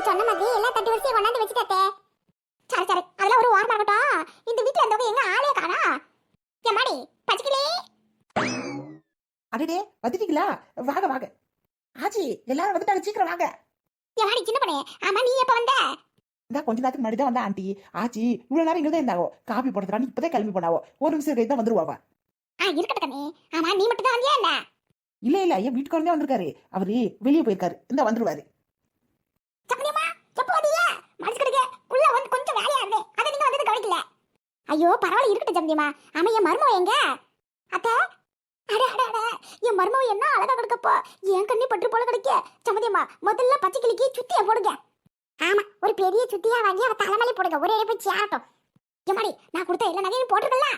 நீங்க சொன்ன மாதிரி எல்லா தட்டு வரிசையும் கொண்டாந்து வச்சுட்டே சரி சரி. அதெல்லாம் ஒரு ஓரமா இருக்கட்டும். இந்த வீட்டுல இருந்தவங்க எங்க ஆளே காணா. எம்மாடி பச்சிக்கலே அடடே வந்துட்டீங்களா வாங்க வாங்க. ஆச்சி எல்லாரும் வந்துட்டாங்க சீக்கிரம் வாங்க. எம்மாடி சின்ன பண்ணே. ஆமா நீ எப்ப வந்த? இந்த கொஞ்ச நேரத்துக்கு முன்னாடி தான் வந்தா ஆண்டி. ஆச்சி இவ்வளவு நேரம் இங்க தான் இருந்தாவோ? காபி போடுறதுக்கான இப்பதான் கிளம்பி போனாவோ? ஒரு நிமிஷம் கழித்து தான் வந்துருவாவா? ஆ இருக்கட்டும் கண்ணே ஆமா நீ மட்டும் தான் வந்தியா என்ன? இல்ல இல்ல என் வீட்டுக்காரந்தே வந்திருக்காரு. அவரு வெளியே போயிருக்காரு. இந்த வந்துருவாரு. சம்பந்தியம்மா எப்போ வந்தீங்க? மனசு கிடைக்க. உள்ள வந்து கொஞ்சம் வேலையா இருந்தேன் அதை நீங்க வந்தது கவனிக்கல. ஐயோ பரவாயில்ல இருக்கட்டும் சம்பந்தியம்மா ஆமா என் மருமவ எங்க? அத்த அட அட அட. என் மருமவ என்ன அழகா கிடக்கப்போ என் கண்ணி பற்று போல கிடைக்க. சமதியம்மா முதல்ல பச்சை கிளிக்கு சுத்திய போடுங்க. ஆமா ஒரு பெரிய சுத்தியா வாங்கி அவ தலைமலை போடுங்க. ஒரே போய் சேரட்டும். எம்மாடி நான் கொடுத்த எல்லா நகையும் போட்டுருங்க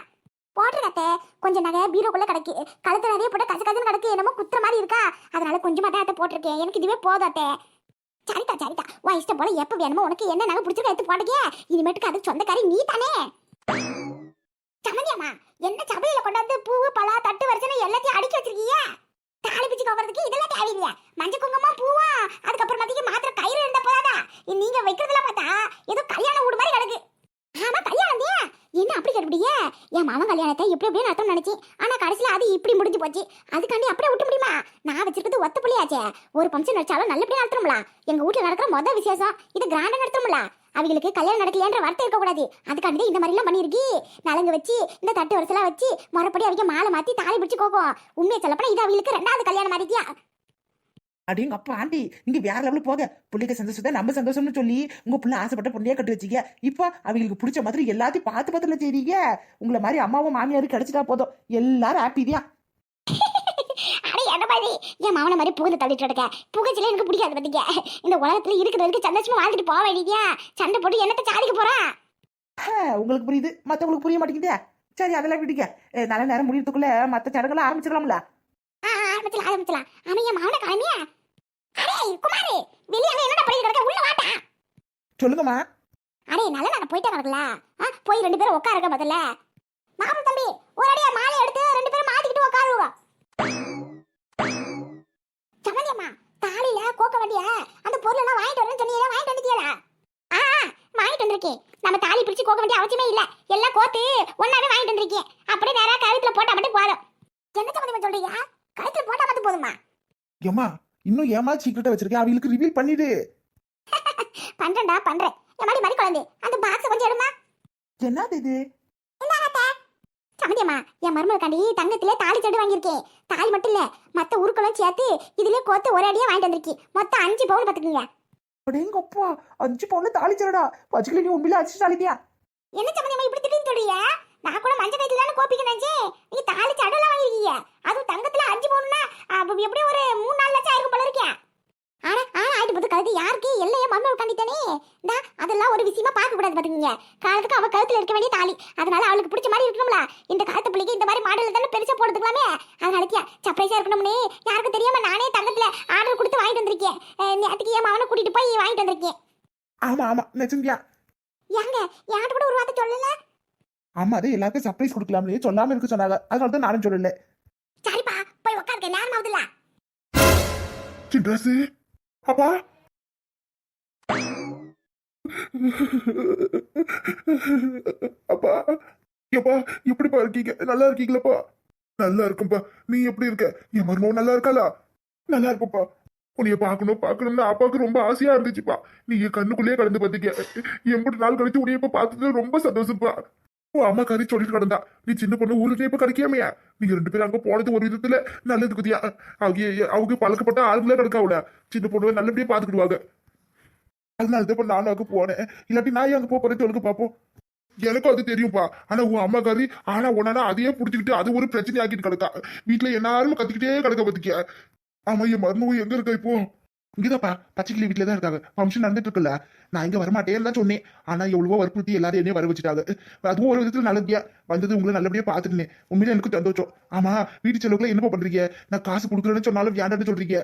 போட்டுருக்கத்தே கொஞ்சம் நகை பீரோக்குள்ள கிடக்கு. கழுத்து நிறைய போட்டு கச கசன்னு கிடக்கு. என்னமோ குத்துற மாதிரி இருக்கா. அதனால கொஞ்சமா தான் அதை போட்டிருக்கேன். எனக்கு இதுவே போதும் அத்தை. சரிதா சரிதா. உன் இஷ்டம் போல எப்ப வேணுமோ உனக்கு என்ன நாங்க பிடிச்சிருக்க எடுத்து போட்டுக்கே இனிமேட்டுக்கு அது சொந்தக்காரி நீ தானே சமந்தியம்மா என்ன சபையில கொண்டாந்து பூவு பழா தட்டு வரிசனை எல்லாத்தையும் அடுக்கி வச்சிருக்கீங்க? தாலி பிச்சு கோக்கிறதுக்கு இதெல்லாம் தேவையில்லையா. மஞ்சள் குங்குமம் பூவா? அதுக்கப்புறம் மதிக்கு மாத்திர கயிறு இருந்தா போதாதா? நீங்க வைக்கிறதுல பார்த்தா ஏதோ கல்யாண வீடு மாதிரி கிடக்கு. ஆமா கல்யாணம் என்ன அப்படி என் மாமன் கல்யாணத்தை இப்படி எப்படியும் நடத்தணும்னு நினைச்சேன் ஆனா கடைசியில அது இப்படி முடிஞ்சு போச்சு. அதுக்காண்டி அப்படியே விட்டு முடியுமா? நான் வச்சிருக்கிறது ஒத்த புள்ளியாச்சே. ஒரு ஃபங்க்ஷன் வச்சாலும் நல்லபடியா நடத்தணும்ல. எங்க வீட்ல நடக்கிற மொதல் விசேஷம். இது கிராண்டா நடத்தணும்ல. அவங்களுக்கு கல்யாணம் நடக்கலையன்ற வார்த்தை இருக்கக்கூடாது. அதுக்காண்டி இந்த மாதிரிலாம் பண்ணியிருக்கி. நலங்கு வச்சு இந்த தட்டு வரிசலாம் வச்சு மறுபடியும் அவங்க மாலை மாத்தி தாலி பிடிச்சு கோக்கும். உண்மையை சொல்லப்போனா இது அவங்களுக்கு ரெண்டாவது கல்யாணம் மாதிரியா? அடிங்க அப்பா ஆண்டி நீங்க வேற லெவலுக்கு போக பிள்ளைக்கு சந்தோஷத்தை நம்ம சந்தோஷம்னு சொல்லி உங்க பிள்ளை ஆசைப்பட்ட பொண்ணையே கட்டி வச்சீங்க இப்போ அவங்களுக்கு பிடிச்ச மாதிரி எல்லாத்தையும் பார்த்து பார்த்துல செய்றீங்க. உங்களை மாதிரி அம்மாவும் மாமியாரும் கிடைச்சிட்டா போதும். எல்லாரும் ஹாப்பி தான் என் மாவன மாதிரி புகுந்து தள்ளிட்டு இருக்க புகச்சில எனக்கு பிடிக்காது பாத்தீங்க. இந்த உலகத்துல இருக்கிற வரைக்கும் சந்தோஷமா வாழ்ந்துட்டு போக வேண்டியதியா? சண்டை போட்டு என்னத்தை சாதிக்க போறா? ஆ, உங்களுக்கு புரியுது. மத்தவங்களுக்கு புரிய மாட்டேங்குதே. சரி அதெல்லாம் விடுங்க அஹ், நல்ல நேரம் முடியறதுக்குள்ள மத்த சடங்கெல்லாம் ஆரம்பிச்சிடலாம்ல. ஆ, ஆரம்பிச்சலாம் ஆரம்பிச்சலாம் அவன் என் மாவன கிளம்பியா அடே குமாரு வெளியே அவன் என்னடா பண்ணிட்டு கிடக்க? உள்ள வாட்டா சொல்லுங்கம்மா. அடே நல்ல நான் போயிட்டே ஆ, போய் ரெண்டு பேரும் உட்காருங்க முதல்ல. மாப்பிள தம்பி ஒரு அடியா மாலை எடுத்து ரெண்டு பேரும் மாட்டிக்கிட்டு உட்காருவா சம்மந்தியம்மா தாலியில கோக்க வேண்டிய அந்த பொருள் எல்லாம் வாங்கிட்டு வரேன்னு சொன்னீங்க வாங்கிட்டு வந்துட்டியலா ஆ வாங்கிட்டு வந்திருக்கேன். நம்ம தாலி பிடிச்சு கோக்க வேண்டிய அவசியமே இல்ல. எல்லாம் கோத்து ஒன்னாவே வாங்கிட்டு வந்திருக்கேன். அப்படியே நேரா கழுத்துல போட்டா மட்டும் போதும். என்ன சம்மந்தியம்மா சொல்றீங்க? கழுத்துல போட்டா மட்டும் போதுமா? ஏம்மா இன்னும் ஏமா சீக்கிரட்டா வச்சிருக்கேன். அவங்களுக்கு ரிவீல் பண்ணிடு. பண்றேன்டா பண்றேன். என் மாதிரி மாதிரி குழந்தை. அந்த பாக்ஸை கொஞ்சம் எடுமா? என்னது இது? சம்மந்தியம்மா என் மருமகளுக்காண்டி தங்கத்திலே தாலி செடு வாங்கியிருக்கேன். தாலி மட்டும் இல்ல மத்த உருக்களும் சேர்த்து இதுலயே கோத்து ஒரு அடியா வாங்கிட்டு வந்திருக்கேன். மொத்தம் அஞ்சு பவுன் பாத்துக்கோங்க அடேங்க அப்பா. அஞ்சு பவுன்ல தாலி சரடா பச்சுக்கல நீ உண்மையில அடிச்சு தாலிட்டியா என்ன சம்மந்தியம்மா இப்படி திடீர்னு சொல்றீங்க? நான் கூட மஞ்சள் கைத்துல தானே கோப்பிக்க நினைச்சேன் நீங்க தாலி சடலாம் வாங்கிருக்கீங்க அதுவும் தங்கத்துல அஞ்சு அப்ப எப்படியும் ஒரு மூணு நாலு லட்சம் ஆயிருக்கும் போல இருக்கேன் ஆனா ஆனா ஆயிட்டு போது கழுத்து யாருக்கு? எல்லைய மருமகள் கண்டித்தானே இந்தா அதெல்லாம் ஒரு விஷயமா பார்க்க கூடாது பாத்துக்கோங்க. காலத்துக்கு அவ கழுத்துல இருக்க வேண்டிய தாலி. அதனால அவளுக்கு பிடிச்ச மாதிரி இருக்கணும்ல. இந்த காலத்து பிள்ளைக்கு இந்த மாதிரி மாடல் தானே பெருசா போட்டுக்கலாமே. அதனாலத்தியா சர்ப்ரைஸா இருக்கணும்னு. யாருக்கும் தெரியாம நானே தங்கத்துல ஆர்டர் கொடுத்து வாங்கிட்டு வந்திருக்கேன். அஹ் நேத்துக்கு என் மகனை கூட்டிட்டு போய் வாங்கிட்டு வந்திருக்கேன். ஆமா ஆமா. நிஜந்தியா ஏங்க யார்கிட்ட கூட ஒரு வார்த்தை சொல்லல? ஆமா அது எல்லாருக்கும் சர்ப்ரைஸ் கொடுக்கலாம்னு சொல்லாம இருக்க சொன்னாங்க. அதனால தான் நானும் சொல்லல. சரிப்பா போய் உட்காருக்க நேரம் ஆகுதுல்ல. ட்ரெஸ் அப்பா? அப்பா எப்பா எப்படிப்பா இருக்கீங்க? நல்லா இருக்கீங்களாப்பா? நல்லா இருக்கும்பா. நீ எப்படி இருக்க? என் மருமகன் நல்லா இருக்காளா? நல்லா இருக்குப்பா உன்னைய பார்க்கணும் பார்க்கணும்னு அப்பாவுக்கு ரொம்ப ஆசையா இருந்துச்சுப்பா. நீ என் கண்ணுக்குள்ளேயே கடந்து பாத்தீங்க. எண்பது நாள் கழிச்சு உன்னைய இப்ப பார்த்தது ரொம்ப சந்தோஷப்பா உன் அம்மா கறி சொல்லிட்டு கிடந்தா. நீ சின்ன பொண்ணு ஊருக்கு இப்ப கிடைக்காமையா நீங்க ரெண்டு பேரும் அங்க போனது ஒரு விதத்துல நல்லது குதியா அவங்க அவங்க பழக்கப்பட்ட ஆளுங்களே கிடக்காவுல. சின்ன பொண்ணு நல்லபடியா பாத்துக்கிடுவாங்க. அதனால தான் இப்ப நானும் அங்க போனேன். இல்லாட்டி நான் ஏன் அங்க போறேன் சொல்லுங்க பாப்போம். எனக்கும் அது தெரியும்பா. ஆனா உன் அம்மா கறி ஆனா உன்னால அதையே புடிச்சுக்கிட்டு அது ஒரு பிரச்சனை ஆக்கிட்டு கிடக்கா. வீட்டுல எல்லாரும் கத்திக்கிட்டே கிடக்க பத்திக்க ஆமா என் மருமகம் எங்க இருக்கா இப்போ? இங்கதாப்பா பச்சைக்கிளி வீட்டுல தான் இருக்காங்க. ஃபங்க்ஷன் நடந்துட்டு இருக்குல்ல நான் இங்க வரமாட்டேன் தான் சொன்னேன். ஆனா எவ்வளவோ வற்புறுத்தி எல்லாரும் என்னையும் வர வச்சுட்டாங்க. அதுவும் ஒரு விதத்துல நல்லபடியா வந்தது உங்களை நல்லபடியா பாத்துட்டேன் உண்மையில எனக்கு சந்தோஷம். ஆமா வீட்டு செலவுக்குள்ள என்னப்பா பண்றீங்க? நான் காசு கொடுக்குறேன்னு சொன்னாலும் வேண்டாம்னு சொல்றீங்க.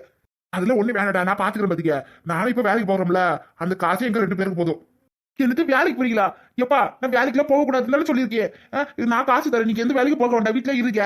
அதுல ஒண்ணு வேணாடா நான் பாத்துக்கிறேன் பாத்தீங்க நானும் இப்ப வேலைக்கு போறோம்ல. அந்த காசு எங்க ரெண்டு பேருக்கு போதும். எனக்கு வேலைக்கு போறீங்களா? எப்பா நான் வேலைக்குலாம் போக கூடாதுன்னு சொல்லியிருக்கேன். நான் காசு தரேன். நீங்க எந்த வேலைக்கு போக வேண்டாம். வீட்டுல இருக்க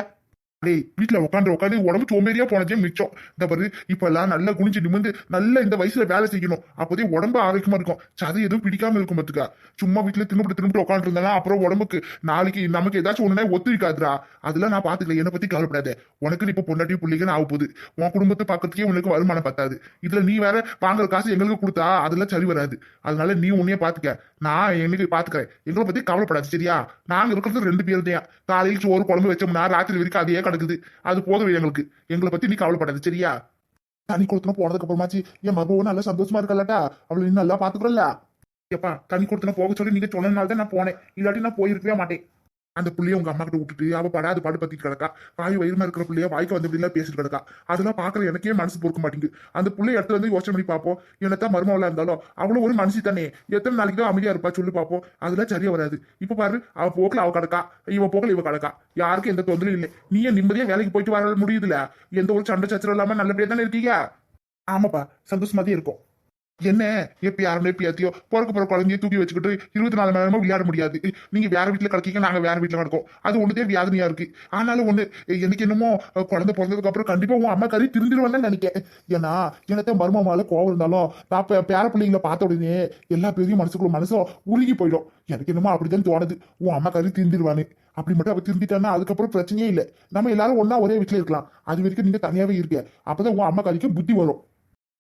டேய் வீட்டுல உட்காந்து உட்காந்து உடம்பு சோம்பேறியா போனதே மிச்சம். இந்த பாரு இப்ப எல்லாம் நல்லா குனிஞ்சு நிமிந்து நல்லா இந்த வயசுல வேலை செய்யணும். அப்போதே உடம்பு ஆரோக்கியமா இருக்கும். சதை எதுவும் பிடிக்காம இருக்கும் பாத்துக்க. சும்மா வீட்டுல திரும்பிட்டு திரும்பிட்டு உட்காந்து இருந்தா அப்புறம் உடம்புக்கு நாளைக்கு நமக்கு ஏதாச்சும் ஒண்ணுனா ஒத்துக்காதுரா அதெல்லாம் நான் பாத்துக்கல. என்னை பத்தி கவலைப்படாத. உனக்கு இப்ப பொண்டாட்டி பிள்ளைங்கன்னு ஆக போகுது. உன் குடும்பத்தை பாக்கிறதுக்கே உனக்கு வருமானம் பத்தாது. இதுல நீ வேற வாங்குற காசு எங்களுக்கு கொடுத்தா அதெல்லாம் சரி வராது. அதனால நீ உன்னையே பாத்துக்க. நான் என்னைக்கு பாத்துக்கிறேன். எங்களை பத்தி கவலைப்படாது சரியா? நாங்க இருக்கிறது ரெண்டு பேர் தான் காலையில் சோறு குழம்பு வச்சோம்னா ராத்திரி வரைக்கும் அதையே நடக்குது. அது போதும் எங்களுக்கு. எங்களை பத்தி நீ கவலைப்படாது சரியா? தண்ணி கொடுத்தன போனதுக்கு அப்புறமாச்சு என் மகவும் நல்லா சந்தோஷமா இருக்கலட்டா அவளை நீ நல்லா பாத்துக்கிறல்ல எப்பா தண்ணி கொடுத்தன போக சொல்லி நீங்க சொன்னதுனால தான் நான் போனேன். இல்லாட்டி நான் போயிருக்கவே மாட்டேன். அந்த புள்ளைய உங்க அம்மா கிட்ட விட்டுட்டு அவ படாது பாடு பத்தி கிடக்கா. வாய் வயிறுமா இருக்கிற பிள்ளைய வாய்க்கு வந்து இப்படிலாம் பேசிட்டு கிடக்கா. அதெல்லாம் பாக்குற எனக்கே மனசு பொறுக்க மாட்டேங்குது. அந்த பிள்ளை இடத்துல வந்து யோசனை பண்ணி பார்ப்போம். என்னத்தான் மருமவளா இருந்தாலும் அவளும் ஒரு மனுஷி தானே. எத்தனை நாளைக்கு தான் அமைதியா இருப்பா சொல்லி பார்ப்போம். அதெல்லாம் சரியா வராது. இப்ப பாரு அவ போக்குல அவ கிடக்கா. இவ போக்குல இவ கிடக்கா. யாருக்கும் எந்த தொந்தரவும் இல்லை. நீ நிம்மதியா வேலைக்கு போயிட்டு வர முடியுதுல? எந்த ஒரு சண்டை சச்சரவு இல்லாம நல்லபடியா தானே இருக்கீங்க? ஆமாப்பா சந்தோஷமா தான் இருக்கும். என்ன? எப்ப யாருமே பியாத்தியோ பிறக்க போற குழந்தைய தூக்கி வச்சுக்கிட்டு இருபத்தி நாலு மணி நேரமும் விளையாட முடியாது. நீங்க வேற வீட்டுல கிடக்கீங்க நாங்க வேற வீட்டுல கிடக்கோம். அது ஒண்ணுதே வியாதனையா இருக்கு. ஆனாலும் ஒண்ணு எனக்கு என்னமோ குழந்தை பிறந்ததுக்கு அப்புறம் கண்டிப்பா உன் அம்மா கறி திருந்திருவேன்னு நினைக்கிறேன் ஏன்னா எனக்கு மருமமால கோவம் இருந்தாலும் நான் பேர பிள்ளைங்களை பார்த்த உடனே எல்லா பேரையும் மனசுக்குள்ள மனசும் உருகி போயிடும். எனக்கு என்னமோ அப்படிதான் தோணுது. உன் அம்மா கறி திருந்திருவானு அப்படி மட்டும் அவ திருந்திட்டான்னா அதுக்கப்புறம் பிரச்சனையே இல்லை. நம்ம எல்லாரும் ஒன்னா ஒரே வீட்டுல இருக்கலாம். அது வரைக்கும் நீங்க தனியாவே இருக்க அப்பதான் உன் அம்மா கறிக்கு புத்தி வரும்.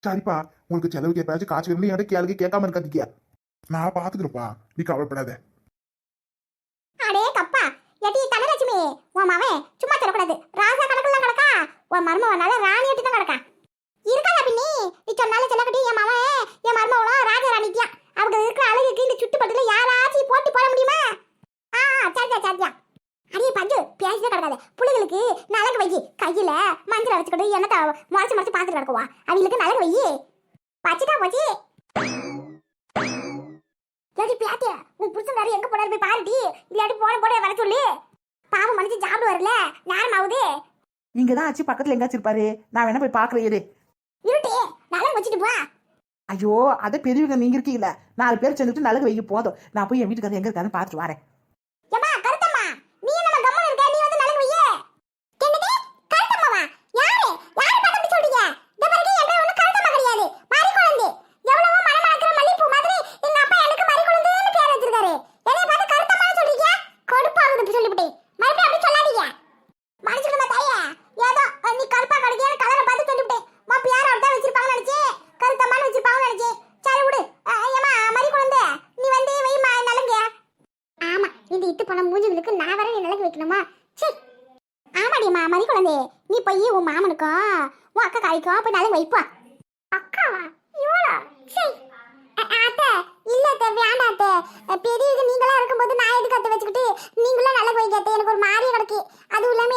சரிப்பா. உங்களுக்கு செலவுக்கு எப்பயாச்சும் காசு வேணும்னு என்கிட்ட கேளுக்கு கேட்காம இருக்காதீங்க. நான் பாத்துக்கிறப்பா நீ கவலைப்படாத. அடே கப்பா எட்டி தனலட்சுமி உன் மவன் சும்மா சொல்லக்கூடாது. ராசா கணக்குலாம் கிடக்கா? உன் மருமவனால ராணி எட்டி தான் கிடக்கா? இருக்கா பின்னி? நீ சொன்னாலும் செல்லக்கட்டி என் மவன் என் மருமவளும் ராஜா ராணிக்கியா? அவங்க இருக்கிற அழகுக்கு இந்த சுட்டுப்பட்டுல யாராச்சும் போட்டி போட முடியுமா? ஆ சரியா சரியா அடே பஞ்சு பேசிட்டே கிடக்காத. புள்ளைகளுக்கு நலங்கு வை கையில மஞ்சள் வச்சுக்கிட்டு என்னத்தை முறைச்சு முறைச்சு பார்த்துட்டு கிடக்குவா? அவங்களுக்கு நலங்கு வை பியாத்திய உன் புருஷன் வேற எங்க போனாரு போய் பாருடி. இல்லாட்டி போன போட வர சொல்லு. பாவம் மனுஷன் சாப்பிடு வரல நேரம் ஆகுது இங்க தான் ஆச்சு பக்கத்துல எங்காச்சும் இருப்பாரு. நான் வேணா போய் பாக்குறேன் இரு. இருட்டி நலம் வச்சுட்டு போ. ஐயோ அதை பெரியவங்க நீங்க இருக்கீங்களா நாலு பேர் சேர்ந்துட்டு நலகு வைக்க போதும். நான் போய் என் வீட்டுக்காரர் எங்க இருக்காருன்னு பார்த்துட்டு வரேன். கேட்கணுமா? சரி ஆமாடிம்மா மதி குழந்தை நீ போய் உன் மாமனுக்கும் உன் அக்கா காய்க்கும் போய் நாளைக்கு வைப்பா. அக்காவா? இவ்வளோ சரி அத்தை இல்லை அத்தை வேண்டாம் அத்தை. பெரியவங்க இருக்கும்போது நான் எதுக்கு அத்தை வச்சுக்கிட்டு நீங்களும் நல்லா போய் கேட்டேன் எனக்கு ஒரு மாதிரி கிடக்கு. அதுவும் இல்லாமல்